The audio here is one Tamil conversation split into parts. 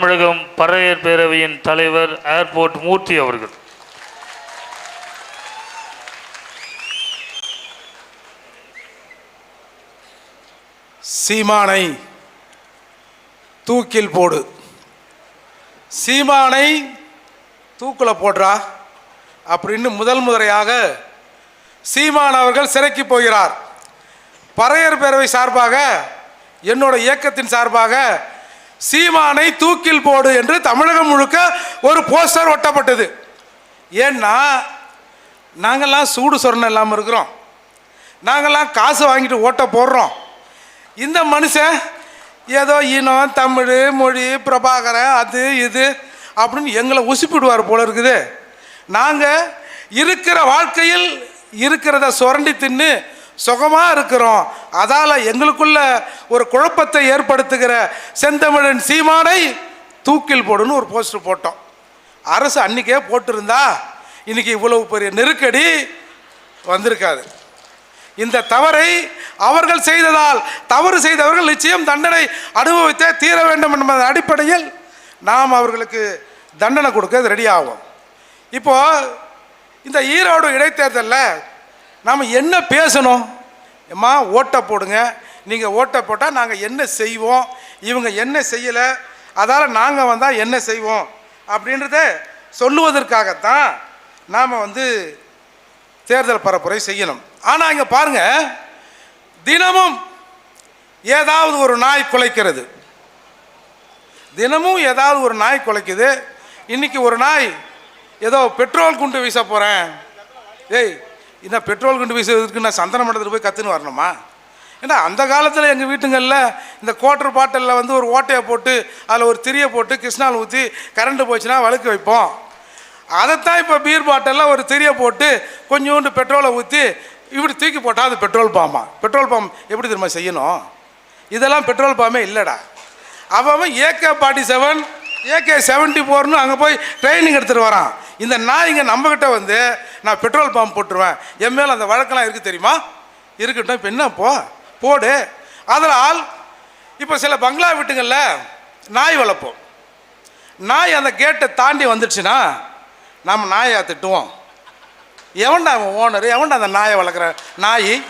தமிழகம் பறையர் பேரவையின் தலைவர் ஏர்போர்ட் மூர்த்தி அவர்கள். சீமானை தூக்கில் போடு. சீமானை தூக்கில் போடுறா. அப்படின்னு முதல் முறையாக சீமான் அவர்கள் சிறைக்கு போகிறார். பறையர் பேரவை சார்பாக என்னோட இயக்கத்தின் சார்பாக சீமானை தூக்கில் போடு என்று தமிழகம் முழுக்க ஒரு போஸ்டர் ஒட்டப்பட்டது. ஏன்னா நாங்கள்லாம் சூடு சொரணம் இல்லாமல் இருக்கிறோம். நாங்கள்லாம் காசு வாங்கிட்டு ஓட்ட போடுறோம். இந்த மனுஷன் ஏதோ இனம் தமிழ் மொழி பிரபாகரன் அது இது அப்படின்னு எங்களை உசுப்பிடுவார் போல இருக்குது. நாங்கள் இருக்கிற வாழ்க்கையில் இருக்கிறத சுரண்டி தின்னு சுகமாக இருக்கிறோம். அதால் எங்களுக்குள்ள ஒரு குழப்பத்தை ஏற்படுத்துகிற செந்தமிழன் சீமானை தூக்கில் போடுன்னு ஒரு போஸ்டர் போட்டோம். அரசு அன்னைக்கே போட்டிருந்தா இன்னைக்கு இவ்வளவு பெரிய நெருக்கடி வந்திருக்காது. இந்த தவறை அவர்கள் செய்ததால் தவறு செய்தவர்கள் நிச்சயம் தண்டனை அனுபவித்தே தீர வேண்டும் என்பதன் அடிப்படையில் நாம் அவர்களுக்கு தண்டனை கொடுக்க ரெடி ஆகும் இப்போ இந்த ஈரோடு இடைத்தேர்தலில் நாம் என்ன பேசணும்? அம்மா ஓட்டை போடுங்க நீங்கள் ஓட்டை போட்டால் நாங்கள் என்ன செய்வோம்? இவங்க என்ன செய்யலை? அதால் நாங்கள் வந்தால் என்ன செய்வோம்? அப்படின்றத சொல்லுவதற்காகத்தான் நாம் வந்து தேர்தல் பரப்புரை செய்யணும். ஆனால் இங்கே பாருங்க தினமும் ஏதாவது ஒரு நாய் குலைக்கிறது. தினமும் ஏதாவது ஒரு நாய் குலைக்குது. இன்னைக்கு ஒரு நாய் ஏதோ பெட்ரோல் குண்டு வீச போகிறேன் ஏய் இந்த பெட்ரோல் குண்டு வீசுறதுக்கு நான் சந்தன மண்டலத்தில் போய் கற்றுன்னு வரணுமா? ஏன்னா அந்த காலத்தில் எங்கள் வீட்டுங்களில் இந்த குவார்டர் பாட்டலில் வந்து ஒரு ஓட்டையை போட்டு அதில் ஒரு திரியை போட்டு கிருஷ்ணால் ஊற்றி கரண்ட் போச்சுன்னா வழுக்கு வைப்போம். அதைத்தான் இப்போ பீர் பாட்டலில் ஒரு திரியை போட்டு கொஞ்சோண்டு பெட்ரோலை ஊற்றி இப்படி தூக்கி போட்டால் அது பெட்ரோல் பாம்பா பெட்ரோல் பம்ப் எப்படி தெரியுமா செய்யணும்? இதெல்லாம் பெட்ரோல் பாம்பே இல்லைடா. அவன் AK forty seven AK seventy ஃபோர்னு அங்கே போய் ட்ரைனிங் எடுத்துகிட்டு வரான். இந்த நாய்ங்க நம்மக்கிட்ட வந்து நான் பெட்ரோல் பம்ப் போட்டுருவேன். என் மேலே அந்த வழக்கெல்லாம் இருக்குது தெரியுமா? இருக்கட்டும் இப்போ என்ன போ? போடு. அதனால் இப்போ சில பங்களா வீட்டுங்களில் நாய் வளர்ப்போம். நாய் அந்த கேட்டை தாண்டி வந்துடுச்சுன்னா நம்ம நாயை திட்டுவோம். எவன்டா அவன் ஓனர் எவன்டா அந்த நாயை வளர்க்குற நாய்?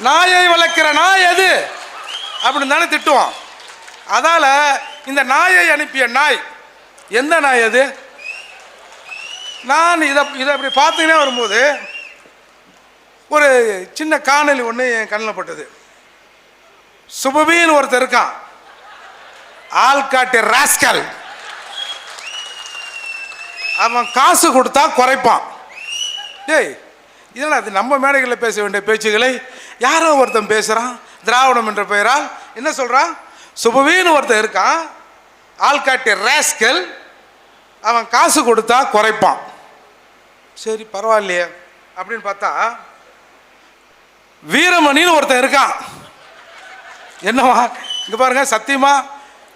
நாயை வளர்க்குற நாய் எது? அப்படின்னு தானே திட்டுவோம். அதால் இந்த நாயை அனுப்பிய நாய் எந்த நாய் அது? நான் இதை இதை அப்படி பார்த்தீங்கன்னா வரும்போது ஒரு சின்ன காணொலி ஒன்று என் கண்ணில் பட்டது. சுபபின்னு ஒருத்தர் இருக்கான். ஆள்காட்டு ராஸ்கல். அவன் காசு கொடுத்தா குறைப்பான். டேய் இதெல்லாம் அது நம்ம மேடைகளில் பேச வேண்டிய பேச்சுகளை? யாரோ ஒருத்தன் பேசுகிறான் திராவிடம் என்ற பெயரால். என்ன சொல்கிறான் சுபவின்னு ஒருத்தன் இருக்கான் ஆள்காட்டி ரேஸ்கல். அவன் காசு கொடுத்தா குறைப்பான். சரி பரவாயில்லையே. அப்படின்னு பார்த்தா வீரமணின்னு ஒருத்தன் இருக்கான். என்னவா? இங்கே பாருங்க சத்தியமா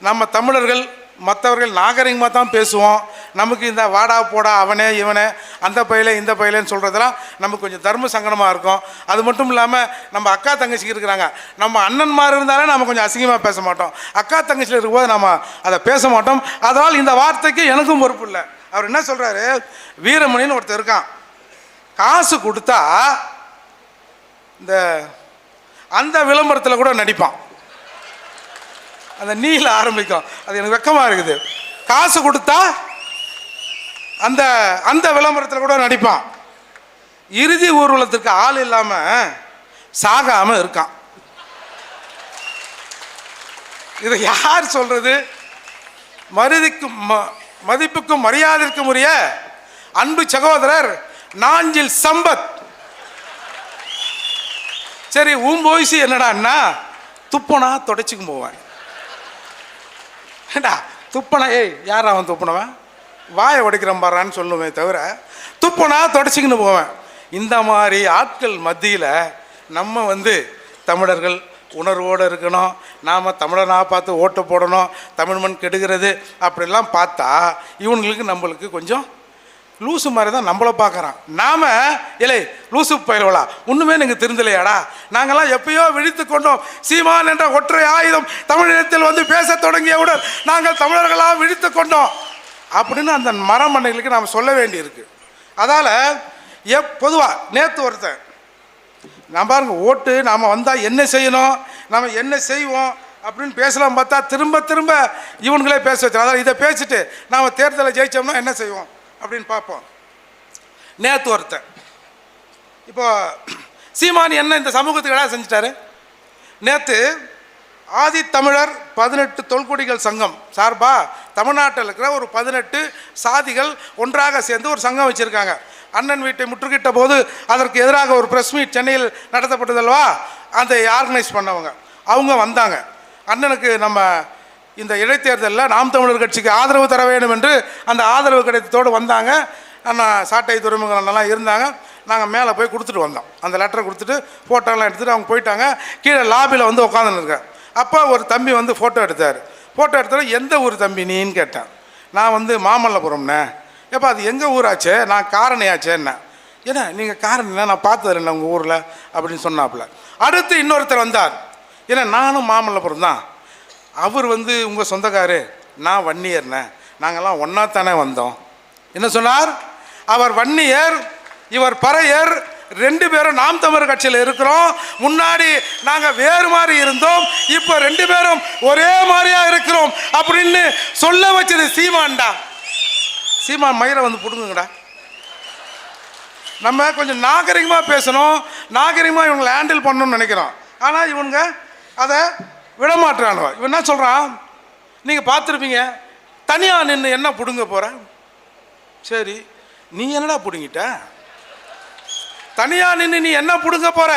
நம்ம தமிழர்கள் மற்றவர்கள் நாகரிகமாக தான் பேசுவோம். நமக்கு இந்த வாடா போடா அவனே இவனே அந்த பயில இந்த பயிலன்னு சொல்கிறதெல்லாம் நமக்கு கொஞ்சம் தர்ம சங்கடமாக இருக்கும். அது மட்டும் இல்லாமல் நம்ம அக்கா தங்கச்சிக்கு இருக்கிறாங்க. நம்ம அண்ணன்மார் இருந்தாலே நம்ம கொஞ்சம் அசிங்கமாக பேச மாட்டோம். அக்கா தங்கச்சியில் இருக்கும்போது நம்ம அதை பேச மாட்டோம். அதனால் இந்த வார்த்தைக்கு எனக்கும் பொறுப்பு இல்லை. அவர் என்ன சொல்கிறாரு வீரமணின்னு ஒருத்தர் இருக்கான். காசு கொடுத்தா இந்த அந்த விளம்பரத்தில் கூட நடிப்பான். அந்த நீல ஆரம்பிக்கும். அது எனக்கு வெக்கமாக இருக்குது. காசு கொடுத்தா அந்த அந்த விளம்பரத்தில் கூட நடிப்பான். இறுதி ஊர்வலத்திற்கு ஆள் இல்லாமல் சாகாமல் இருக்கான். இதை யார் சொல்கிறது மருதிக்கும் ம- மதிப்புக்கும் மரியாதைக்கும் உரிய அன்பு சகோதரர் நாஞ்சில் சம்பத். சரி உன் வயசு என்னடான்னா துப்பனா தொடச்சிக்கும் போவேன். ஏண்டா துப்பனா ஏய் யார் அவன் துப்புனவன்? வாயை உடைக்கிறேன் பாறான்னு சொல்லுவேன் தவிர துப்பனா தொடச்சிக்கின்னு போவேன். இந்த மாதிரி ஆட்கள் மத்தியில் நம்ம வந்து தமிழர்கள் உணர்வோடு இருக்கணும். நாம் தமிழனாக பார்த்து ஓட்டு போடணும். தமிழ் மண் கெடுகிறது. அப்படிலாம் பார்த்தா இவங்களுக்கு நம்மளுக்கு கொஞ்சம் லூசு மாதிரி தான் நம்மளை பார்க்குறான். நாம இல்லை லூசு பயிலவளா ஒன்றுமே நீங்கள் திருந்தலையாடா நாங்கள்லாம் எப்பயோ விழித்து கொண்டோம். சீமான் என்ற ஒற்றை ஆயுதம் தமிழினத்தில் வந்து பேசத் தொடங்கியவுடன் நாங்கள் தமிழர்களாக விழித்து கொண்டோம். அப்படின்னு அந்த மரமண்ணைகளுக்கு நாம் சொல்ல வேண்டியிருக்கு. அதால் எப் பொதுவாக நேற்று ஒருத்தன் நான் பாருங்க ஓட்டு நாம் வந்தால் என்ன செய்யணும்? நாம் என்ன செய்வோம்? அப்படின்னு பேசலாம் பார்த்தா திரும்ப திரும்ப இவனுங்களே பேச வச்சு அதாவது இதை பேசிட்டு நாம் தேர்தலை ஜெயித்தோம்னா என்ன செய்வோம்? அப்படின்னு பார்ப்போம். நேற்று ஒருத்தன். இப்போ சீமானி என்ன இந்த சமூகத்துக்கு என்ன செஞ்சிட்டாரு? நேற்று ஆதித்தமிழர் பதினெட்டு தொல்குடிகள் சங்கம் சார்பாக தமிழ்நாட்டில் இருக்கிற ஒரு பதினெட்டு சாதிகள் ஒன்றாக சேர்ந்து ஒரு சங்கம் வச்சுருக்காங்க. அண்ணன் வீட்டை முற்றுகிட்ட போது அதற்கு எதிராக ஒரு ப்ரெஸ் மீட் சென்னையில் நடத்தப்பட்டதல்வா அதை ஆர்கனைஸ் பண்ணவங்க. அவங்க வந்தாங்க. அண்ணனுக்கு நம்ம இந்த இடைத்தேர்தலில் நாம் தமிழர் கட்சிக்கு ஆதரவு தர வேண்டும் என்று அந்த ஆதரவு கிடைத்ததோடு வந்தாங்க. அண்ணா சாட்டை துறைமுகம் அண்ணெல்லாம் இருந்தாங்க. நாங்கள் மேலே போய் கொடுத்துட்டு வந்தோம். அந்த லெட்டரை கொடுத்துட்டு ஃபோட்டோலாம் எடுத்துகிட்டு அவங்க போயிட்டாங்க. கீழே லாபியில் வந்து உட்காந்துருக்கேன் அப்போ ஒரு தம்பி வந்து ஃபோட்டோ எடுத்தார். ஃபோட்டோ எடுத்தாலும் எந்த ஊர் தம்பி நீன்னு கேட்டேன். நான் வந்து மாமல்லபுரம்ண்ணே. எப்போ அது எங்கள் ஊராச்சே? நான் காரணியாச்சேன்னே. ஏன்னா நீங்கள் காரணம் நான் பார்த்தது இல்லை உங்கள் ஊரில்? அப்படின்னு சொன்னாப்புல. அடுத்து இன்னொருத்தர் வந்தார். ஏன்னா நானும் மாமல்லபுரம் தான். அவர் வந்து உங்கள் சொந்தக்காரு நான் வன்னியர்ண்ணே நாங்கள்லாம் ஒன்றா தானே வந்தோம். என்ன சொன்னார்? அவர் வன்னியர் இவர் பறையர் ரெண்டு பேரும் நாம் தமிழர் கட்சியில் இருக்கிறோம். முன்னாடி நாங்கள் வேறு மாதிரி இருந்தோம் இப்போ ரெண்டு பேரும் ஒரே மாதிரியா இருக்கிறோம். அப்படின்னு சொல்ல வச்சது சீமான்டா. சீமான் மயிரை வந்து பிடுங்குங்கடா. நம்ம கொஞ்சம் நாகரிகமாக பேசணும். நாகரிகமாக இவங்களை ஹேண்டில் பண்ணணும்னு நினைக்கிறோம். ஆனால் இவனுங்க அதை விடமாட்டுறானுவ இவன் என்ன சொல்கிறான் நீங்கள் பார்த்துருப்பீங்க. தனியாக நின்று என்ன பிடுங்க போகிற சரி நீ என்னடா பிடுங்கிட்ட? தனியாக நின்று நீ என்ன பிடுங்க போகிற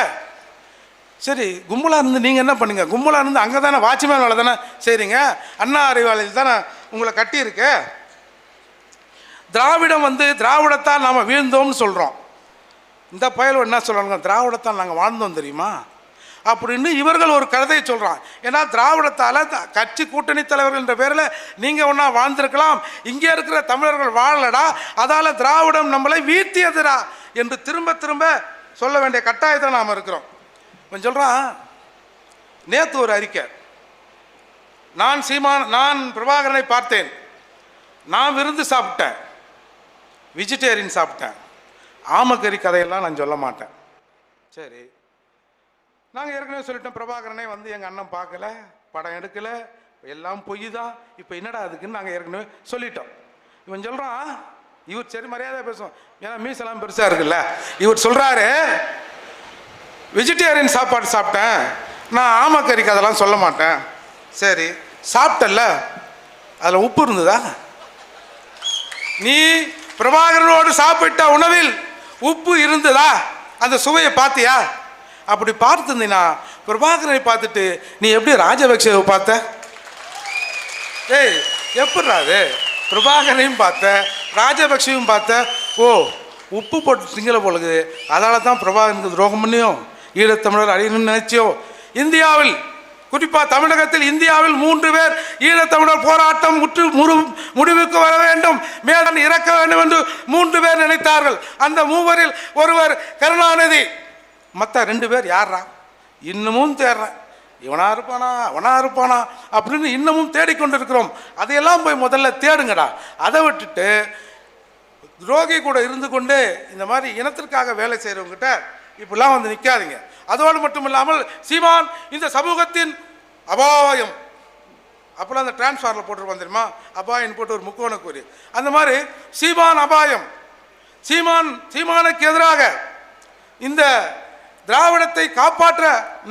சரி கும்பலாக இருந்து நீங்கள் என்ன பண்ணுங்க? கும்பலாக இருந்து அங்கே தானே வாட்ச்மேன் வேலை தானே செய்கிறீங்க அண்ணா அறிவாளையில் தானே உங்களை கட்டியிருக்கு? திராவிடம் வந்து திராவிடத்தால் நாம் வீழ்ந்தோம்னு சொல்கிறோம் இந்த பயல் என்ன சொல்கிறாங்க திராவிடத்தால் நாங்கள் வாழ்ந்தோம் தெரியுமா? அப்படின்னு இவர்கள் ஒரு கருதையை சொல்கிறான் ஏன்னா திராவிடத்தால் கட்சி கூட்டணி தலைவர்கள் என்ற பேரில் நீங்கள் ஒன்றா வாழ்ந்திருக்கலாம். இங்கே இருக்கிற தமிழர்கள் வாழலடா. அதால் திராவிடம் நம்மளை வீழ்த்தியதுடா என்று திரும்ப திரும்ப சொல்ல வேண்டிய கட்டாயத்தில் நாம் இருக்கிறோம். இவன் சொல்கிறான் நேற்று ஒரு அறிக்கை. நான் சீமான் நான் பிரபாகரனை பார்த்தேன். நான் விருந்து சாப்பிட்டேன். வெஜிடேரியன் சாப்பிட்டேன். ஆமக்கறி கதையெல்லாம் நான் சொல்ல மாட்டேன். சரி. நாங்கள் ஏற்கனவே சொல்லிட்டோம் பிரபாகரனே வந்து எங்கள் அண்ணன் பார்க்கல படம் எடுக்கல எல்லாம் பொய் தான் இப்போ என்னடா அதுக்குன்னு நாங்கள் ஏற்கனவே சொல்லிட்டோம். இவன் சொல்கிறான் இவர் சரி மரியாதை பேசுவோம். ஏன்னா மீசெல்லாம் பெருசாக இருக்குல்ல. இவர் சொல்கிறாரு வெஜிடேரியன் சாப்பாடு சாப்பிட்டேன் நான் ஆமக்கறிக்கு அதெல்லாம் சொல்ல மாட்டேன். சரி சாப்பிட்டல்ல அதில் உப்பு இருந்ததா? நீ பிரபாகரனோடு சாப்பிட்ட உணவில் உப்பு இருந்ததா? அந்த சுவையை பார்த்தியா? அப்படி பார்த்துருந்தீனா பிரபாகரனை பார்த்துட்டு நீ எப்படி ராஜபக்சேவை பார்த்த? ஏய் எப்படிடா அது? பிரபாகரனையும் பார்த்த ராஜபக்சையும் பார்த்த. ஓ உப்பு போட்டு திங்கல போலுது அதனால தான் பிரபாகரனுக்கு துரோகம் பண்ணியும் ஈழத்தமிழர் அழியணும்னு நினைச்சியோ? இந்தியாவில் குறிப்பாக தமிழகத்தில் இந்தியாவில் மூன்று பேர் ஈழத்தமிழர் போராட்டம் முற்று முறு முடிவுக்கு வர வேண்டும். மேடன் இறக்க வேண்டும் என்று மூன்று பேர் நினைத்தார்கள். அந்த மூவரில் ஒருவர் கருணாநிதி. மற்ற ரெண்டு பேர் யாரா இன்னமும் தேடுறேன் இவனா இருப்பானா? அவனா இருப்பானா? அப்படின்னு இன்னமும் தேடிக்கொண்டிருக்கிறோம் அதையெல்லாம் போய் முதல்ல தேடுங்கடா. அதை விட்டுட்டு துரோகி கூட இருந்து கொண்டு இந்த மாதிரி இனத்திற்காக வேலை செய்கிறவங்ககிட்ட இப்படிலாம் வந்து நிற்காதீங்க அதோடு மட்டும் இல்லாமல் சீமான் இந்த சமூகத்தின் அபாயம். அப்போலாம் அந்த டிரான்ஸ்ஃபாரில் போட்டுருப்போம் தெரியுமா? அபாயம் போட்டு ஒரு முக்கோண கூறி. அந்த மாதிரி சீமான் அபாயம். சீமான் சீமானுக்கு எதிராக இந்த திராவிடத்தை காப்பாற்ற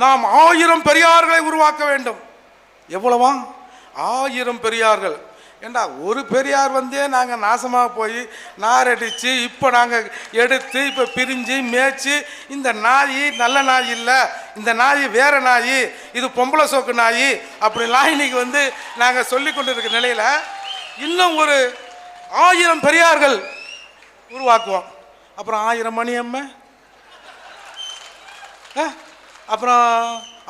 நாம் ஆயிரம் பெரியார்களை உருவாக்க வேண்டும். எவ்வளவா? ஆயிரம் பெரியார்கள். ஏண்டா ஒரு பெரியார் வந்தே நாங்கள் நாசமாக போய் நாரடித்து இப்போ நாங்கள் எடுத்து இப்போ பிரிஞ்சு மேய்ச்சி இந்த நாய் நல்ல நாய் இல்லை இந்த நாய் வேற நாய் இது பொம்பளை சோக்கு நாய் அப்படிலாம் இன்னைக்கு வந்து நாங்கள் சொல்லி கொண்டு இருக்கிற நிலையில் இன்னும் ஒரு ஆயிரம் பெரியார்கள் உருவாக்குவோம். அப்புறம் ஆயிரம் மணியம்மை? அம்மை அப்புறம்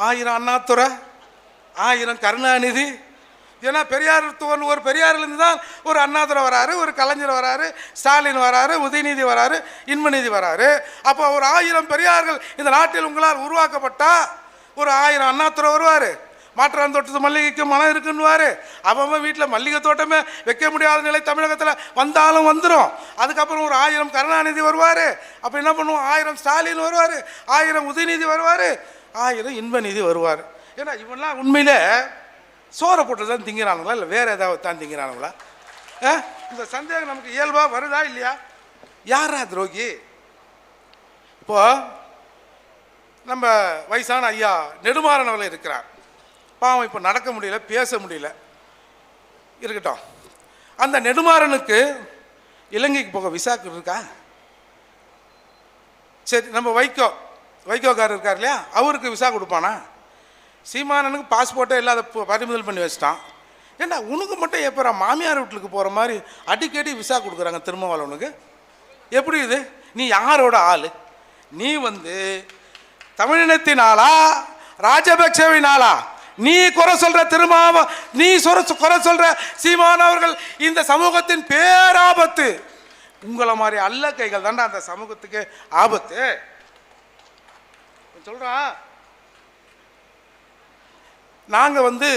ஆயிரம் அண்ணாதுரை ஆயிரம் கருணாநிதி. ஏன்னா பெரியார் துவன் ஒரு பெரியார்லேருந்து தான் ஒரு அண்ணாதுரை வராரு ஒரு கலைஞர் வராரு ஸ்டாலின் வராரு உதயநிதி வராரு இன்மநீதி வராரு. அப்போ ஒரு ஆயிரம் பெரியார்கள் இந்த நாட்டில் உங்களால் உருவாக்கப்பட்டால் ஒரு ஆயிரம் அண்ணாத்துறை வருவார். மாற்றான் தோட்டத்து மல்லிகைக்கு மனம் இருக்குன்னுவாரு. அவன் வீட்டில் மல்லிகை தோட்டமே வைக்க முடியாத நிலை தமிழகத்தில் வந்தாலும் வந்துடும் அதுக்கப்புறம் ஒரு ஆயிரம் கருணாநிதி வருவார். அப்போ என்ன பண்ணுவோம்? ஆயிரம் ஸ்டாலின் வருவார். ஆயிரம் உதயநிதி வருவார். ஆயிரம் இன்பநிதி வருவார். ஏன்னா இவன்லாம் உண்மையில் சோறை போட்டு தான் திங்கிறானுங்களா? இல்லை வேறு ஏதாவது தான் திங்கிறானுங்களா? ஆ? இந்த சந்தேகம் நமக்கு இயல்பாக வருதா இல்லையா? யாரா துரோகி? இப்போ நம்ம வயசான ஐயா நெடுமாறன் அவர்கள் இருக்கிறார். பாவம் இப்போ நடக்க முடியல பேச முடியல. இருக்கட்டும். அந்த நெடுமாறனுக்கு இலங்கைக்கு போக விசாக்கு இருக்கா? சரி நம்ம வைகோ வைகோக்காரர் இருக்கார் இல்லையா? அவருக்கு விசா கொடுப்பானா? சீமானனுக்கு பாஸ்போர்ட்டே இல்லாத பறிமுதல் பண்ணி வச்சிட்டான். ஏன்னா உனக்கு மட்டும் எப்போ மாமியார் வீட்டுக்கு போகிற மாதிரி அடிக்கடி விசா கொடுக்குறாங்க திருமாவளவனுக்கு. எப்படி இது? நீ யாரோட ஆள்? நீ வந்து தமிழினத்தினாலா ராஜபக்சவினாலா நீ குறை சொல்ற திருமாவ நீ குறை சொல்ற சீமான் அவர்கள் இந்த சமூகத்தின் பேராபத்து. உங்களை மாதிரி அல்ல கைகள் தாண்டா அந்த சமூகத்துக்கு ஆபத்து. சொல்றான் நாங்கள் வந்து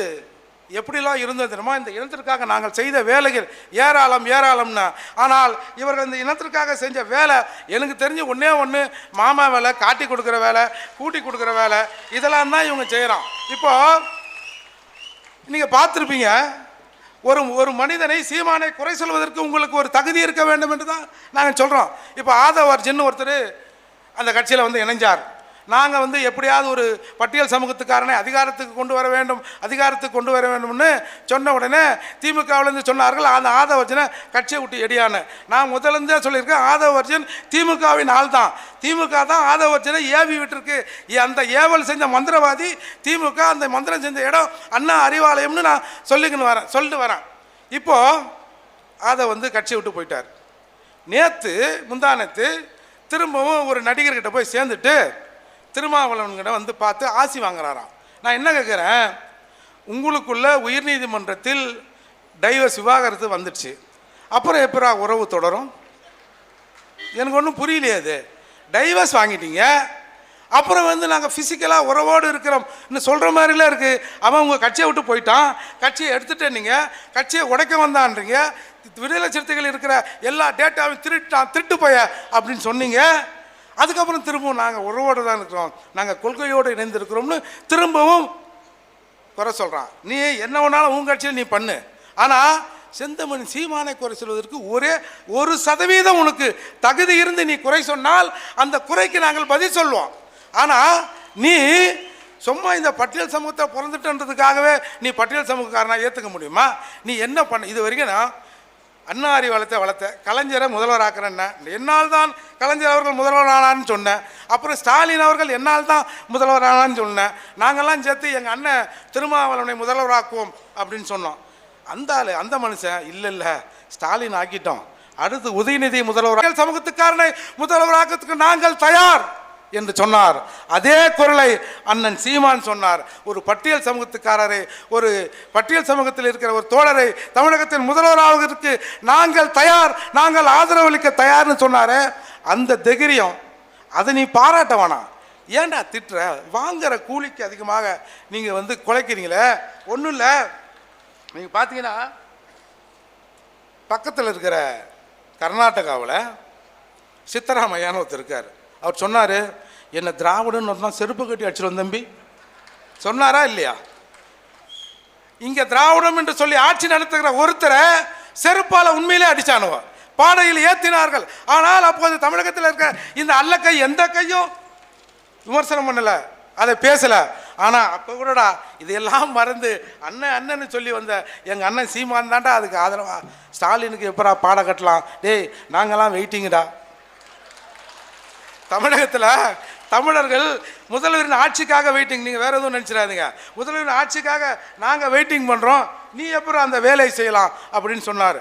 எப்படிலாம் இருந்தது தெரியுமா? இந்த இனத்திற்காக நாங்கள் செய்த வேலைகள் ஏராளம் ஏராளம்னா. ஆனால் இவர்கள் இந்த இனத்திற்காக செஞ்ச வேலை எனக்கு தெரிஞ்சு ஒன்றே ஒன்று மாமா வேலை காட்டி கொடுக்குற வேலை கூட்டி கொடுக்குற வேலை இதெல்லாம் தான் இவங்க செய்கிறான் இப்போது நீங்கள் பார்த்துருப்பீங்க ஒரு ஒரு மனிதனை சீமானை குறை சொல்வதற்கு உங்களுக்கு ஒரு தகுதி இருக்க வேண்டும் என்று தான் நாங்கள் சொல்கிறோம் இப்போ ஆதவர்ஜன் ஒருத்தர் அந்த கட்சியில் வந்து இணைஞ்சார். நாங்கள் வந்து எப்படியாவது ஒரு பட்டியல் சமூகத்துக்காரனை அதிகாரத்துக்கு கொண்டு வர வேண்டும் அதிகாரத்துக்கு கொண்டு வர வேண்டும்னு சொன்ன உடனே திமுகவிலேருந்து சொன்னார்கள் அந்த ஆதவர்ஜனை கட்சியை விட்டு எடியான. நான் முதலேருந்தே சொல்லியிருக்கேன் ஆதவர்ஜன் திமுகவின் ஆள் தான் திமுக தான் ஆதவர்ஜனை ஏவி விட்டுருக்கு. ஏ- அந்த ஏவல் செஞ்ச மந்திரவாதி திமுக அந்த மந்திரம் செஞ்ச இடம் அண்ணா அறிவாலயம்னு நான் சொல்லிக்கின்னு வரேன் சொல்லிட்டு வரேன். இப்போது அதை வந்து கட்சியை விட்டு போயிட்டார். நேற்று முந்தானத்து திரும்பவும் ஒரு நடிகர்கிட்ட போய் சேர்ந்துட்டு திருமாவளவன்கிட்ட வந்து பார்த்து ஆசி வாங்குறாராம். நான் என்ன கேட்குறேன்? உங்களுக்குள்ள உயர்நீதிமன்றத்தில் டைவர்ஸ் விவாகரத்து வந்துடுச்சு. அப்புறம் எப்பரா உறவு தொடரும்? எனக்கு ஒன்றும் புரியலையே அது. டைவர்ஸ் வாங்கிட்டீங்க. அப்புறம் வந்து நாங்கள் ஃபிசிக்கலாக உறவோடு இருக்கிறோம். இன்னும் சொல்கிற மாதிரிலாம் இருக்குது அவன் உங்கள் கட்சியை விட்டு போயிட்டான். கட்சியை எடுத்துட்டே நீங்கள் கட்சியை உடைக்க வந்தான்றீங்க. விடுதலை சிறுத்தைகள் இருக்கிற எல்லா டேட்டாவையும் திருட்டான் திருட்டு போய அப்படின்னு சொன்னீங்க. அதுக்கப்புறம் திரும்பவும் நாங்கள் உறவோடு தான் இருக்கிறோம். நாங்கள் கொள்கையோடு இணைந்திருக்கிறோம்னு திரும்பவும் குறை சொல்கிறான் நீ என்ன வேணாலும் உன் கட்சியில் நீ பண்ணு. ஆனால் செந்தமணி சீமானை குறை சொல்வதற்கு ஒரே ஒரு சதவீதம் உனக்கு தகுதி இருந்து நீ குறை சொன்னால் அந்த குறைக்கு நாங்கள் பதில் சொல்லுவோம். ஆனால் நீ சும்மா இந்த பட்டியல் சமூகத்தை பிறந்துட்டன்றதுக்காகவே நீ பட்டியல் சமூகக்காரனாக ஏற்றுக்க முடியுமா? நீ என்ன பண்ண இது வரைக்கும் நான் அண்ணா அறிவாலயத்தை வளர்த்த கலைஞரை முதல்வராக்குறேன்ன என்னால் தான் கலைஞர் அவர்கள் முதல்வரானான்னு சொன்னேன். அப்புறம் ஸ்டாலின் அவர்கள் என்னால் தான் முதல்வரானான்னு சொன்னேன். நாங்கள்லாம் சேர்த்து எங்கள் அண்ணன் திருமாவளவனை முதல்வராக்குவோம் அப்படின்னு சொன்னோம். அந்த ஆள் அந்த மனுஷன் இல்லை இல்லை ஸ்டாலின் ஆக்கிட்டோம். அடுத்து உதயநிதி முதல்வர். சமூகத்துக்காரனை முதல்வராக்கிறதுக்கு நாங்கள் தயார். என்று சொன்னார். அதே குரலை அண்ணன் சீமான் சொன்னார். ஒரு பட்டியல் சமூகத்துக்காரரை ஒரு பட்டியல் சமூகத்தில் இருக்கிற ஒரு தோழரை தமிழகத்தின் முதல்வராவதற்கு நாங்கள் தயார் நாங்கள் ஆதரவளிக்க தயார்னு சொன்னாரே. அந்த தைரியம் அதை நீ பாராட்ட வேணாம். ஏன்டா திட்டுற? வாங்குற கூலிக்கு அதிகமாக நீங்கள் வந்து குலைக்கிறீங்களே. ஒன்றும் இல்லை. நீங்கள் பார்த்தீங்கன்னா பக்கத்தில் இருக்கிற கர்நாடகாவில் சித்தராமையான்னு ஒருத்தர் இருக்கார். அவர் சொன்னார் என்னை திராவிடன்னு ஒருத்தான் செருப்பு கட்டி அடிச்சிடும் தம்பி. சொன்னாரா இல்லையா? இங்கே திராவிடம் என்று சொல்லி ஆட்சி நடத்துகிற ஒருத்தரை செருப்பால் உண்மையிலே அடித்தானுவ பாடையில் ஏற்றினார்கள் ஆனால் அப்போது தமிழகத்தில் இருக்க இந்த அல்ல கை எந்த கையும் விமர்சனம் பண்ணல அதை பேசலை. ஆனால் அப்போ கூடடா இதெல்லாம் மறந்து அண்ணன் அண்ணன்னு சொல்லி வந்த எங்கள் அண்ணன் சீமான் தான்டா அதுக்கு ஆதரவா ஸ்டாலினுக்கு எப்படா பாட கட்டலாம்? டேய் நாங்கள்லாம் வெயிட்டிங்கடா தமிழகத்தில் தமிழர்கள் முதல்வரின் ஆட்சிக்காக வெயிட்டிங் நீங்கள் வேறு எதுவும் நினச்சிடாதீங்க. முதல்வரின் ஆட்சிக்காக நாங்கள் வெயிட்டிங் பண்ணுறோம் நீ எப்பறம் அந்த வேலையை செய்யலாம் அப்படின்னு சொன்னார்.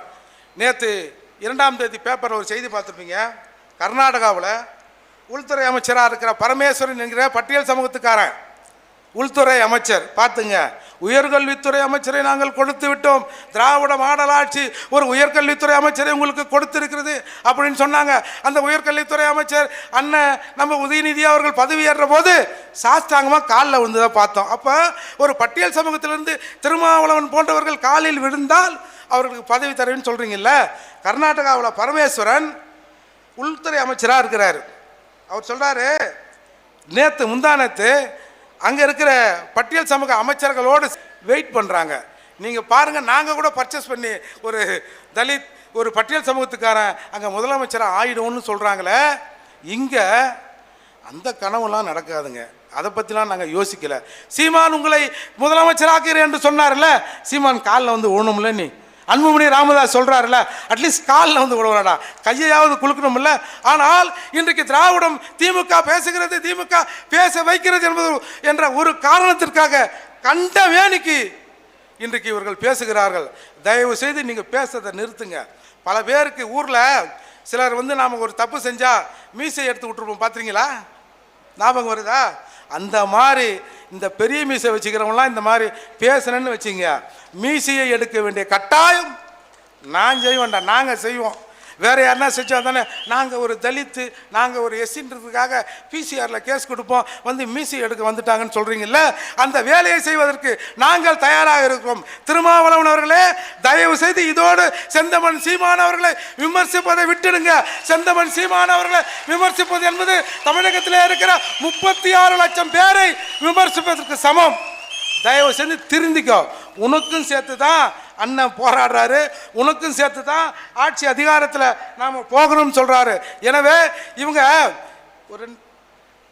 நேற்று இரண்டாம் தேதி பேப்பரில் ஒரு செய்தி பார்த்துருப்பீங்க. கர்நாடகாவில் உள்துறை அமைச்சராக இருக்கிற பரமேஸ்வரன் என்கிற பட்டியல் சமூகத்துக்காரன். உள்துறை அமைச்சர் பார்த்துங்க. உயர்கல்வித்துறை அமைச்சரை நாங்கள் கொடுத்து விட்டோம். திராவிட மாடலாட்சி ஒரு உயர்கல்வித்துறை அமைச்சரை உங்களுக்கு கொடுத்திருக்கிறது அப்படின்னு சொன்னாங்க. அந்த உயர்கல்வித்துறை அமைச்சர் அண்ணன் நம்ம உதயநிதி அவர்கள் பதவியேற்ற போது சாஸ்தாங்கமாக காலில் விழுந்ததை பார்த்தோம். அப்போ ஒரு பட்டியல் சமூகத்திலிருந்து திருமாவளவன் போன்றவர்கள் காலில் விழுந்தால் அவர்களுக்கு பதவி தருவேன்னு சொல்கிறீங்கல்ல கர்நாடகாவில் பரமேஸ்வரன் உள்துறை அமைச்சராக இருக்கிறார். அவர் சொல்கிறாரு நேற்று முந்தானத்து அங்கே இருக்கிற பட்டியல் சமூக அமைச்சர்களோடு வெயிட் பண்ணுறாங்க நீங்கள் பாருங்கள் நாங்கள் கூட பர்ச்சேஸ் பண்ணி ஒரு தலித் ஒரு பட்டியல் சமூகத்துக்காரன் அங்கே முதலமைச்சராக ஆயிடும்னு சொல்கிறாங்களே இங்கே அந்த கனவுலாம் நடக்காதுங்க. அதை பற்றிலாம் நாங்கள் யோசிக்கல. சீமான் உங்களை முதலமைச்சராக்கிறேன் என்று சொன்னார்ல சீமான் காலில் வந்து ஓணும்ல நீ? அன்புமணி ராமதாஸ் சொல்றாருல அட்லீஸ்ட் காலில் வந்து விழுவடா கையையாவது குலுக்கணும்ல. ஆனால் இன்றைக்கு திராவிடம் திமுக பேசுகிறது திமுக பேச வைக்கிறது என்பது என்ற ஒரு காரணத்திற்காக கண்ட வேணிக்கு இன்றைக்கு இவர்கள் பேசுகிறார்கள். தயவு செய்து நீங்கள் பேசுறதை நிறுத்துங்க. பல பேருக்கு ஊரில் சிலர் வந்து நாம் ஒரு தப்பு செஞ்சால் மீசை எடுத்து விட்டுருப்போம் பார்த்துறீங்களா ஞாபகம் வருதா? அந்த மாதிரி இந்த பெரிய மீசை வச்சுக்கிறவங்களாம் இந்த மாதிரி பேசுனேன்னு வச்சுங்க. மீசையை எடுக்க வேண்டிய கட்டாயம் நான் செய்வேன்டா நாங்கள் செய்வோம். வேறு யாருனா செஞ்சா தானே? நாங்கள் ஒரு தலித்து நாங்கள் ஒரு எஸ்சின்றதுக்காக பிசிஆரில் கேஸ் கொடுப்போம் வந்து மீசி எடுக்க வந்துட்டாங்கன்னு சொல்கிறீங்கல்ல அந்த வேலையை செய்வதற்கு நாங்கள் தயாராக இருக்கோம் திருமாவளவன் அவர்களே தயவு செய்து இதோடு செந்தமன் சீமான் அவர்களை விமர்சிப்பதை விட்டுடுங்க. செந்தமன் சீமான் அவர்களை விமர்சிப்பது என்பது தமிழகத்தில் இருக்கிற முப்பத்தி ஆறு லட்சம் பேரை விமர்சிப்பதற்கு சமம். தயவு செஞ்சு திருந்திக்கோ. உனக்கும் சேர்த்து தான் அண்ணன் போராடுறாரு. உனக்கும் சேர்த்து தான் ஆட்சி அதிகாரத்தில் நாம் போகணும்னு சொல்கிறாரு எனவே இவங்க ஒரு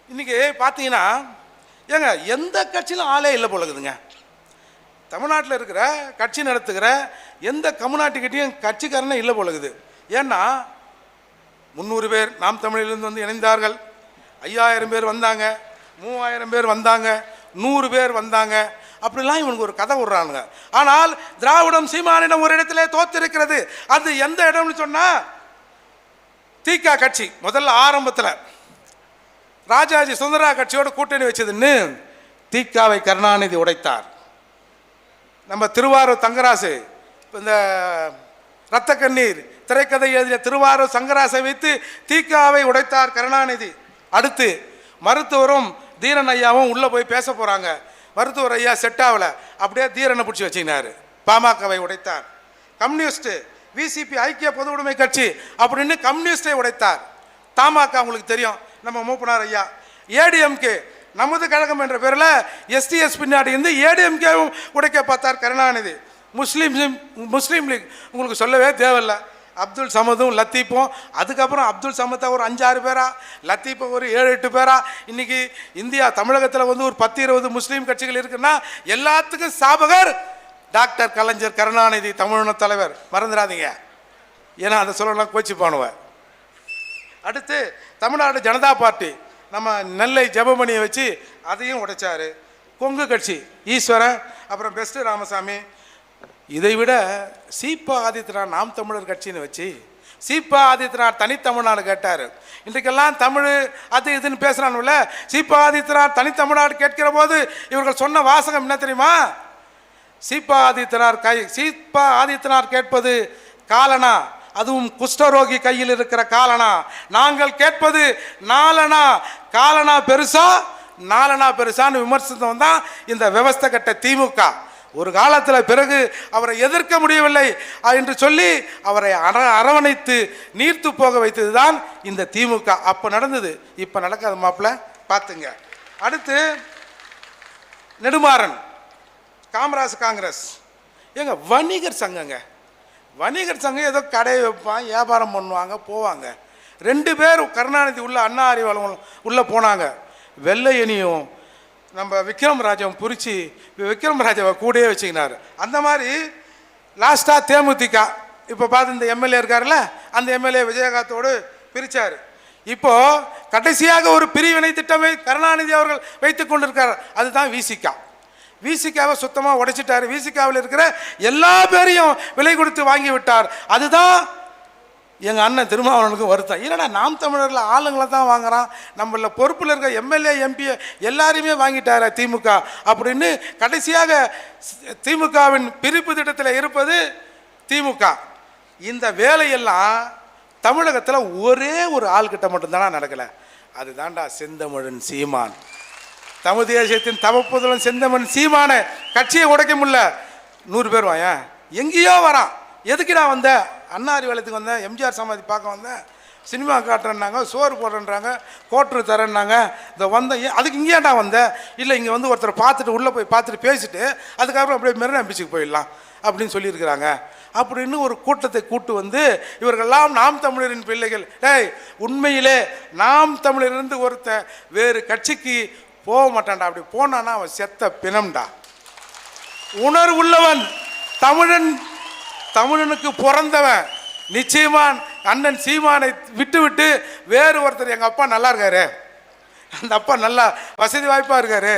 இன்னைக்கு பார்த்தீங்கன்னா ஏங்க எந்த கட்சியிலும் ஆளே இல்லை போலகுதுங்க தமிழ்நாட்டில் இருக்கிற கட்சி நடத்துகிற எந்த கம்யூனாட்டிக்கிட்டையும் கட்சிக்காரனே இல்லை போலகுது ஏன்னா முந்நூறு பேர் நாம் தமிழிலிருந்து வந்து இணைந்தார்கள். ஐயாயிரம் பேர் வந்தாங்க. மூவாயிரம் பேர் வந்தாங்க. நூறு பேர் வந்தாங்க. அப்படிலாம் இவனுக்கு ஒரு கதை விடுறானுங்க. ஆனால் திராவிடம் சீமானிடம் ஒரு இடத்துல தோத்திருக்கிறது. அது எந்த இடம்னு சொன்னால் தீகா கட்சி முதல்ல ஆரம்பத்தில். ராஜாஜி சுந்தரா கட்சியோட கூட்டணி வச்சதுன்னு தீக்காவை கருணாநிதி உடைத்தார். நம்ம திருவாரூர் தங்கராசு இந்த இரத்த கண்ணீர் திரைக்கதை எழுதிய திருவாரூர் சங்கராசை வைத்து தீக்காவை உடைத்தார் கருணாநிதி. அடுத்து மருத்துவரும் தீரன் ஐயாவும் உள்ளே போய் பேச போகிறாங்க மருத்துவர் ஐயா செட் ஆகல. அப்படியே தீரனை பிடிச்சி வச்சுக்கினார். பாமகவை உடைத்தார். கம்யூனிஸ்ட்டு விசிபி ஐக்கிய பொது உடைமை கட்சி அப்படின்னு கம்யூனிஸ்டை உடைத்தார். தமாக உங்களுக்கு தெரியும். நம்ம மூப்பனார் ஐயா. ஏடிஎம்கே நமது கழகம் என்ற பேரில் எஸ்டிஎஸ் பின்னாடி இருந்து ஏடிஎம்கேவும் உடைக்க பார்த்தார் கருணாநிதி. முஸ்லீம் முஸ்லீம் லீக். உங்களுக்கு சொல்லவே தேவையில்லை. அப்துல் சமதும் லத்தீப்பும் அதுக்கப்புறம் அப்துல் சமத்தா ஒரு அஞ்சாறு பேரா லத்தீப்பு ஒரு ஏழு எட்டு பேரா. இன்னைக்கு இந்தியா தமிழகத்தில் வந்து ஒரு பத்து இருபது முஸ்லீம் கட்சிகள் இருக்குன்னா எல்லாத்துக்கும் சாபகர் டாக்டர் கலைஞர் கருணாநிதி தமிழன தலைவர். மறந்துடாதீங்க. ஏன்னா அதை சொல்லலாம் கோச்சிப்பானுவ. அடுத்து தமிழ்நாடு ஜனதா பார்ட்டி. நம்ம நெல்லை ஜெபமணியை வச்சு அதையும் உடைச்சாரு. கொங்கு கட்சி ஈஸ்வரன் அப்புறம் பெஸ்ட் ராமசாமி இதை விட சீப்பா ஆதித்யநாத் நாம் தமிழர் கட்சின்னு வச்சு சீப்பா ஆதித்யநாத் தனித்தமிழ்நாடு கேட்டார். இன்றைக்கெல்லாம் தமிழ் அது இதுன்னு பேசுகிறானுல்ல சீப்பா ஆதித்யநாத் தனித்தமிழ்நாடு கேட்கிற போது இவர்கள் சொன்ன வாசகம் என்ன தெரியுமா? சீப்பா ஆதித்யநாத் கை சீப்பா ஆதித்யநாத் கேட்பது காலனா? அதுவும் குஷ்டரோகி கையில் இருக்கிற காலனா? நாங்கள் கேட்பது நாலனா? காலனா பெருசா? நாலனா பெருசான்னு விமர்சித்தவன் தான் இந்த விவஸ்தை கட்ட திமுக. ஒரு காலத்தில் பிறகு அவரை எதிர்க்க முடியவில்லை என்று சொல்லி அவரை அர அரவணைத்து நீர்த்து போக வைத்தது தான் இந்த திமுக. அப்போ நடந்தது. இப்போ நடக்காத மாப்பிள்ள பார்த்துங்க அடுத்து நெடுமாறன் காமராஜ் காங்கிரஸ். ஏங்க வணிகர் சங்கங்க. வணிகர் சங்கம் ஏதோ கடையை வைப்பான் வியாபாரம் பண்ணுவாங்க போவாங்க. ரெண்டு பேர் கருணாநிதி உள்ள அண்ணா அறிவாளம் உள்ளே போனாங்க. வெள்ளையனியும் நம்ம விக்ரம் ராஜாவும் பிரித்து விக்ரம் ராஜாவை கூடயே வச்சுக்கினாரு. அந்த மாதிரி லாஸ்ட்டாக தேமுதிக இப்போ பார்த்து இந்த எம்எல்ஏ இருக்கார்ல அந்த எம்எல்ஏ விஜயகாந்தோடு பிரித்தார் இப்போ கடைசியாக ஒரு பிரிவினை திட்டமே கருணாநிதி அவர்கள் வைத்து கொண்டிருக்கார். அதுதான் விசிகா விசிகாவை சுத்தமாக உடைச்சிட்டார். விசிகாவில் இருக்கிற எல்லா பேரையும் விலை கொடுத்து வாங்கி விட்டார். அதுதான் எங்கள் அண்ணன் திருமாவளவனுக்கு வருத்தம். இல்லைடா நாம் தமிழரில் ஆளுங்களை தான் வாங்குறான்? நம்மள பொறுப்பில் இருக்க எம்எல்ஏ எம்பி எல்லாரையுமே வாங்கிட்டார திமுக. அப்படின்னு கடைசியாக திமுகவின் பிரிப்பு திட்டத்தில் இருப்பது திமுக. இந்த வேலையெல்லாம் தமிழகத்தில் ஒரே ஒரு ஆள்கிட்ட மட்டும்தானா நடக்கலை. அதுதான்டா செந்தமிழன் சீமான். தமிழ் தேசியத்தின் தவப்புதலன் செந்தமன் சீமான கட்சியை உடைக்க முடியல. நூறு பேர் வாயன். எங்கேயோ வரான். எதுக்குடா வந்த? அண்ணாரி வேலத்துக்கு வந்தேன் எம்ஜிஆர் சமாதி பார்க்க வந்தேன். சினிமா காட்டுறேன்னாங்க சோறு போடுறேன்றாங்க கோட்ரு தரேன்னாங்க. இந்த வந்தேன். அதுக்கு இங்கேடா வந்தேன் இல்லை இங்கே வந்து ஒருத்தரை பார்த்துட்டு உள்ளே போய் பார்த்துட்டு பேசிட்டு அதுக்கப்புறம் அப்படியே மெரினா பீச்சுக்கு போயிடலாம் அப்படின்னு சொல்லியிருக்கிறாங்க. அப்படின்னு ஒரு கூட்டத்தை கூட்டு வந்து இவர்கள்லாம் நாம் தமிழரின் பிள்ளைகள். டேய் உண்மையிலே நாம் தமிழரிலிருந்து ஒருத்த வேறு கட்சிக்கு போக மாட்டான்டா. அப்படி போனான்னா அவன் செத்த பிணம்டா. உணர்வுள்ளவன் தமிழன் தமிழனுக்கு பிறந்தவன். நிச்சயமான் அண்ணன் சீமானை விட்டு விட்டு வேறு ஒருத்தர் எங்கள் அப்பா நல்லா இருக்காரு. அந்த அப்பா நல்லா வசதி வாய்ப்பாக இருக்காரு.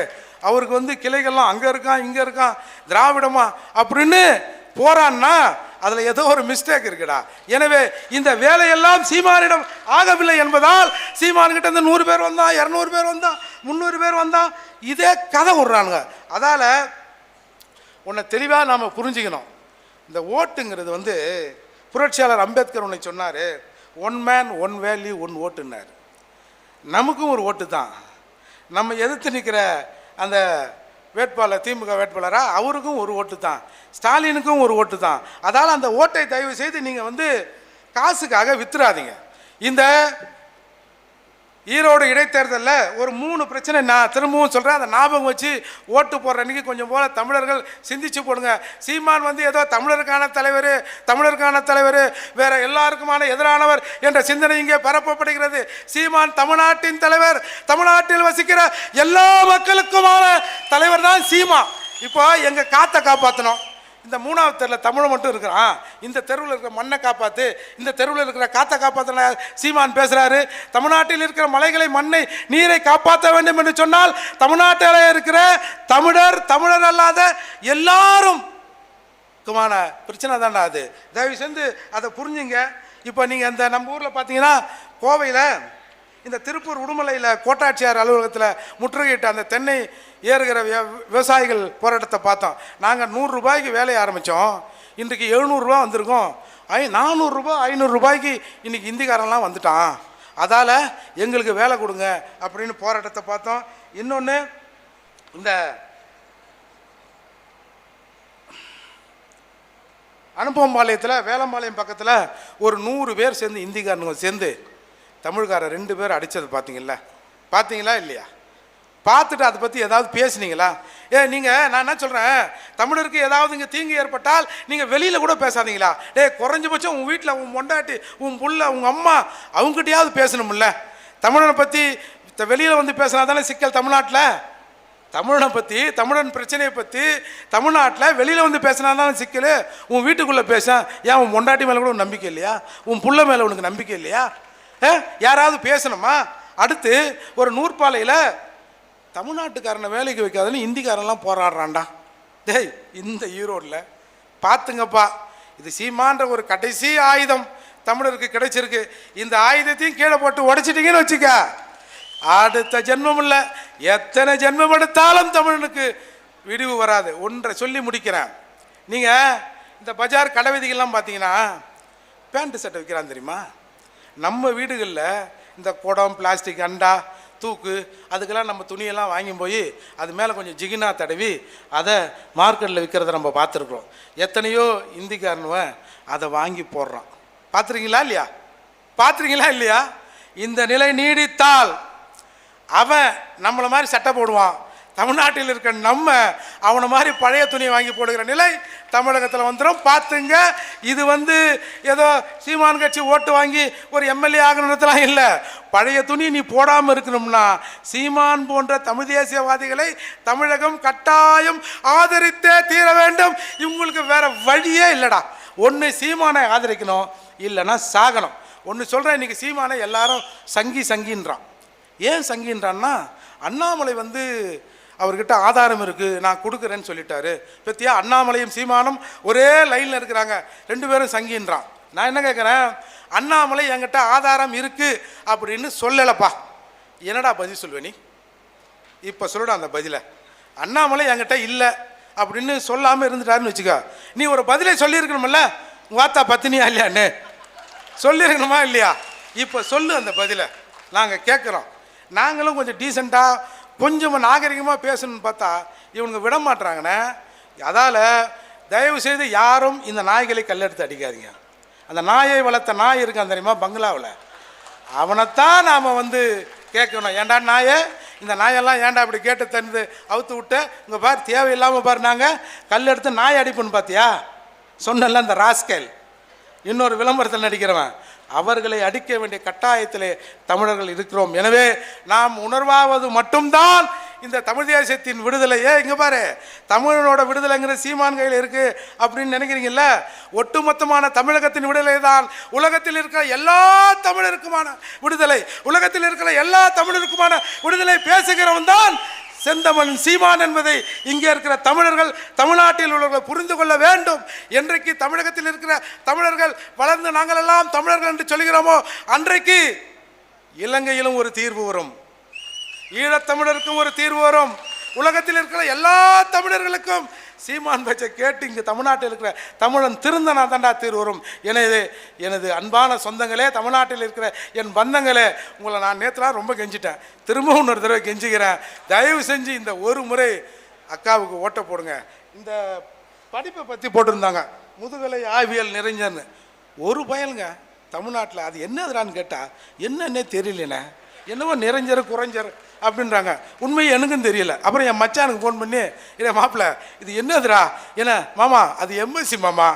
அவருக்கு வந்து கிளைகள்லாம் அங்கே இருக்கான் இங்கே இருக்கான் திராவிடமா அப்படின்னு போறான்னா அதில் ஏதோ ஒரு மிஸ்டேக் இருக்குடா. எனவே இந்த வேலையெல்லாம் சீமானிடம் ஆகவில்லை என்பதால் சீமான்கிட்ட இருந்து நூறு பேர் வந்தான் இரநூறு பேர் வந்தான் முந்நூறு பேர் வந்தான் இதே கதை விட்றானுங்க. அதால் உன்னை தெளிவாக நாம் புரிஞ்சுக்கணும். இந்த ஓட்டுங்கிறது வந்து புரட்சியாளர் அம்பேத்கர் உன்னை சொன்னார் one man one value one ஓட்டுன்னார் நமக்கும் ஒரு ஓட்டு தான். நம்ம எதிர்த்து நிற்கிற அந்த வேட்பாளர் திமுக வேட்பாளராக அவருக்கும் ஒரு ஓட்டு தான். ஸ்டாலினுக்கும் ஒரு ஓட்டு தான். அதால் அந்த ஓட்டை தயவு செய்து நீங்கள் வந்து காசுக்காக வித்துறாதீங்க. இந்த ஈரோடு இடைத்தேர்தலில் ஒரு மூணு பிரச்சனை நான் திரும்பவும் சொல்கிறேன் அதை ஞாபகம் வச்சு ஓட்டு போடுற அன்றைக்கி கொஞ்சம் போல் தமிழர்கள் சிந்திச்சு போடுங்க. சீமான் வந்து ஏதோ தமிழருக்கான தலைவர் தமிழருக்கான தலைவர் வேற எல்லாருக்குமான எதிரானவர் என்ற சிந்தனை இங்கே பரப்பப்படுகிறது. சீமான் தமிழ்நாட்டின் தலைவர் தமிழ்நாட்டில் வசிக்கிற எல்லா மக்களுக்குமான தலைவர் தான் சீமா. இப்போ எங்கள் காத்தை காப்பாற்றணும் இந்த மூணாவது தெருவில் தமிழை மட்டும் இருக்கிறான். இந்த தெருவில் இருக்கிற மண்ணை காப்பாற்று இந்த தெருவில் இருக்கிற காற்றை காப்பாற்றின சீமான் பேசுகிறாரு தமிழ்நாட்டில் இருக்கிற மலைகளை மண்ணை நீரை காப்பாற்ற வேண்டும் என்று சொன்னால் தமிழ்நாட்டில் இருக்கிற தமிழர் தமிழர் அல்லாத எல்லாரும் க்குமான பிரச்சனை தாண்டா அது. தயவு செஞ்சு அதை புரிஞ்சுங்க. இப்போ நீங்கள் இந்த நம்ம ஊரில் பார்த்தீங்கன்னா கோவையில் இந்த திருப்பூர் உடுமலையில் கோட்டாட்சியார் அலுவலகத்தில் முற்றுகையிட்ட அந்த தென்னை ஏறுகிற விய- விவசாயிகள் போராட்டத்தை பார்த்தோம். நாங்கள் நூறு ரூபாய்க்கு வேலையை ஆரம்பித்தோம் இன்றைக்கு எழுநூறுரூவா வந்திருக்கோம். ஐ நானூறுரூபா ஐநூறுரூபாய்க்கு இன்றைக்கி இந்திக்காரன்லாம் வந்துட்டான். அதால் எங்களுக்கு வேலை கொடுங்க அப்படின்னு போராட்டத்தை பார்த்தோம். இன்னொன்று இந்த அனுப்பம்பாளையத்தில் வேலம்பாளையம் பக்கத்தில் ஒரு நூறு பேர் சேர்ந்து இந்திக்காரனுங்க சேர்ந்து தமிழ்கார ரெண்டு பேர் அடித்தது பார்த்தீங்களா பார்த்தீங்களா இல்லையா? பார்த்துட்டு அதை பற்றி ஏதாவது பேசுனீங்களா? ஏ நீங்கள் நான் என்ன சொல்கிறேன் தமிழருக்கு ஏதாவது இங்கே தீங்கு ஏற்பட்டால் நீங்கள் வெளியில் கூட பேசாதீங்களா? டேய் குறைஞ்சபட்சம் உன் வீட்டில் உன் பொண்டாட்டி உன் புள்ள உங்கள் அம்மா அவங்ககிட்டயாவது பேசணும்ல? தமிழனை பற்றி வெளியில் வந்து பேசினா தானே சிக்கல் தமிழ்நாட்டில்? தமிழனை பற்றி தமிழன் பிரச்சனையை பற்றி தமிழ்நாட்டில் வெளியில் வந்து பேசினா தானே சிக்கல்? உன் வீட்டுக்குள்ளே பேச ஏன் உன் பொண்டாட்டி மேலே கூட உனக்கு நம்பிக்கை இல்லையா? உன் புள்ள மேலே உனக்கு நம்பிக்கை இல்லையா? யாராவது பேசணுமா? அடுத்து ஒரு நூற்பாலையில் தமிழ்நாட்டுக்காரனை வேலைக்கு வைக்காதுன்னு இந்திக்காரன்லாம் போராடுறான்டா. டேய் இந்த ஈரோடில் பார்த்துங்கப்பா இது சீமான்ற ஒரு கடைசி ஆயுதம் தமிழருக்கு கிடைச்சிருக்கு. இந்த ஆயுதத்தையும் கீழே போட்டு உடைச்சிட்டிங்கன்னு வச்சுக்க. அடுத்த ஜென்மம் இல்லை எத்தனை ஜென்மம் எடுத்தாலும் தமிழனுக்கு விடிவு வராது. ஒன்றை சொல்லி முடிக்கிறேன். நீங்கள் இந்த பஜார் கடைவீதிகள்லாம் பார்த்தீங்கன்னா பேண்ட்டு சட்டை விற்கிறான் தெரியுமா? நம்ம வீடுகளில் இந்த குடம் பிளாஸ்டிக் அண்டா தூக்கு அதுக்கெல்லாம் நம்ம துணியெல்லாம் வாங்கி போய் அது மேலே கொஞ்சம் ஜிகினா தடவி அதை மார்க்கெட்டில் விற்கிறத நம்ம பார்த்துருக்குறோம். எத்தனையோ இந்திக்காரனுவன் அதை வாங்கி போடுறான். பார்த்துருக்கீங்களா இல்லையா? பார்த்துருக்கீங்களா இல்லையா? இந்த நிலை நீடித்தால் அவன் நம்மளை மாதிரி சட்டை போடுவான். தமிழ்நாட்டில் இருக்க நம்ம அவனை மாதிரி பழைய துணியை வாங்கி போடுகிற நிலை தமிழகத்தில் வந்துடும் பார்த்துங்க இது வந்து ஏதோ சீமான் கட்சி ஓட்டு வாங்கி ஒரு எம்எல்ஏ ஆகணுன்றதுலாம் இல்லை. பழைய துணி நீ போடாமல் இருக்கணும்னா சீமான் போன்ற தமிழ் தேசியவாதிகளை தமிழகம் கட்டாயம் ஆதரித்தே தீர வேண்டும். இவங்களுக்கு வேற வழியே இல்லைடா. ஒன்று சீமானை ஆதரிக்கணும் இல்லைன்னா சாகணும். ஒன்று சொல்கிறேன் இன்னைக்கு சீமானை எல்லாரும் சங்கி சங்கின்றான். ஏன் சங்கின்றான்னா அண்ணாமலை வந்து அவர்கிட்ட ஆதாரம் இருக்குது நான் கொடுக்குறேன்னு சொல்லிட்டாரு. பத்தியா அண்ணாமலையும் சீமானும் ஒரே லைனில் இருக்கிறாங்க. ரெண்டு பேரும் சங்கின்றான். நான் என்ன கேட்குறேன் அண்ணாமலை என்கிட்ட ஆதாரம் இருக்குது அப்படின்னு சொல்லலப்பா. என்னடா பதில் சொல்லுவே நீ? இப்போ சொல்லுடா அந்த பதிலை. அண்ணாமலை என்கிட்ட இல்லை அப்படின்னு சொல்லாமல் இருந்துட்டாருன்னு வச்சுக்கோ. நீ ஒரு பதிலை சொல்லியிருக்கணுமில்ல உங்கள் வாத்தா பத்தினியா இல்லையான்னு? சொல்லியிருக்கணுமா இல்லையா? இப்போ சொல்லு அந்த பதிலை. நாங்கள் கேட்குறோம் நாங்களும் கொஞ்சம் டீசெண்டாக கொஞ்சம் நாகரிகமாக பேசணும்னு பார்த்தா இவங்க விட மாட்றாங்கண்ணே அதால் தயவு செய்து யாரும் இந்த நாய்களை கல்லெடுத்து அடிக்காதீங்க. அந்த நாயை வளர்த்த நாய் இருக்கான் தெரியுமா? பங்களாவில். அவனைத்தான் நாம் வந்து கேட்கணும். ஏன்டா நாயே? இந்த நாயெல்லாம் ஏன்டா இப்படி கேட்டு தந்து அவுத்து விட்டு? இங்கே பார் தேவையில்லாமல் பாரு நாங்கள் கல் எடுத்து நாய் அடிப்புன்னு பார்த்தியா சொன்னல அந்த ராஸ்கேல். இன்னொரு விளம்பரத்தில் நடிக்கிறவன். அவர்களை அடிக்க வேண்டிய கட்டாயத்திலே தமிழர்கள் இருக்கிறோம். எனவே நாம் உணர்வாவது மட்டும்தான் இந்த தமிழ் தேசத்தின் விடுதலையே. இங்கே பாரு தமிழனோட விடுதலைங்கிற சீமான் கையில் இருக்குது அப்படின்னு நினைக்கிறீங்கல்ல? ஒட்டுமொத்தமான தமிழகத்தின் விடுதலை தான். உலகத்தில் இருக்கிற எல்லா தமிழருக்குமான விடுதலை உலகத்தில் இருக்கிற எல்லா தமிழருக்குமான விடுதலை பேசுகிறவன் தான் செந்தமன் சீமான் என்பதை இங்கே இருக்கிற தமிழர்கள் தமிழ்நாட்டில் உள்ளவர்கள் புரிந்து கொள்ள வேண்டும். என்றைக்கு தமிழகத்தில் இருக்கிற தமிழர்கள் வளர்ந்து நாங்கள் எல்லாம் தமிழர்கள் என்று சொல்கிறோமோ அன்றைக்கு இலங்கையிலும் ஒரு தீர்வு வரும். ஈழத்தமிழருக்கும் ஒரு தீர்வு வரும். உலகத்தில் இருக்கிற எல்லா தமிழர்களுக்கும் சீமான் பச்சை கேட்டு இங்கே தமிழ்நாட்டில் இருக்கிற தமிழன் திருந்தனா தண்டா தீர்வு வரும். எனது எனது அன்பான சொந்தங்களே தமிழ்நாட்டில் இருக்கிற என் பந்தங்களே உங்களை நான் நேற்றுலாம் ரொம்ப கெஞ்சிட்டேன். திரும்பவும் இன்னொரு தடவை கெஞ்சிக்கிறேன் தயவு செஞ்சு இந்த ஒரு முறை அக்காவுக்கு ஓட்ட போடுங்க. இந்த படிப்பை பற்றி போட்டிருந்தாங்க. முதுகலை ஆய்வியல் நிறைஞ்சன்னு ஒரு பயலுங்க தமிழ்நாட்டில் அது என்னதுடான்னு கேட்டால் என்னன்னே தெரியலண்ணே என்னவோ நிறைஞ்சர் குறைஞ்சர் அப்படின்றாங்க. உண்மை எனக்கும் தெரியல. அப்புறம் என் மச்சானுக்கு ஃபோன் பண்ணி இல்லை மாப்பிள்ள இது என்னதுடா? என்ன மாமா அது எம்எஸ்சி மாமா?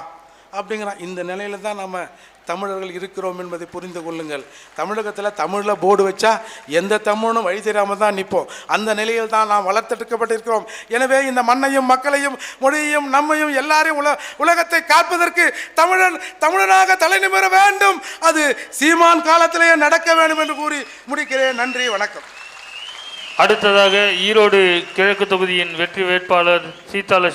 அப்படிங்கிறான். இந்த நிலையில தான் நம்ம தமிழர்கள் இருக்கிறோம் என்பதை புரிந்து கொள்ளுங்கள். தமிழகத்தில் தமிழில் போர்டு வச்சா எந்த தமிழனும் வழி தெரியாமல் தான் நிற்போம் அந்த நிலையில் தான் நாம் வளர்த்தெடுக்கப்பட்டிருக்கிறோம். எனவே இந்த மண்ணையும் மக்களையும் மொழியையும் நம்மையும் எல்லாரையும் உல உலகத்தை காப்பதற்கு தமிழன் தமிழனாக தலை நிமிர வேண்டும். அது சீமான் காலத்திலேயே நடக்க வேண்டும் என்று கூறி முடிக்கிறேன். நன்றி வணக்கம். அடுத்ததாக ஈரோடு கிழக்கு தொகுதியின் வெற்றி வேட்பாளர் சீதாலட்சுமி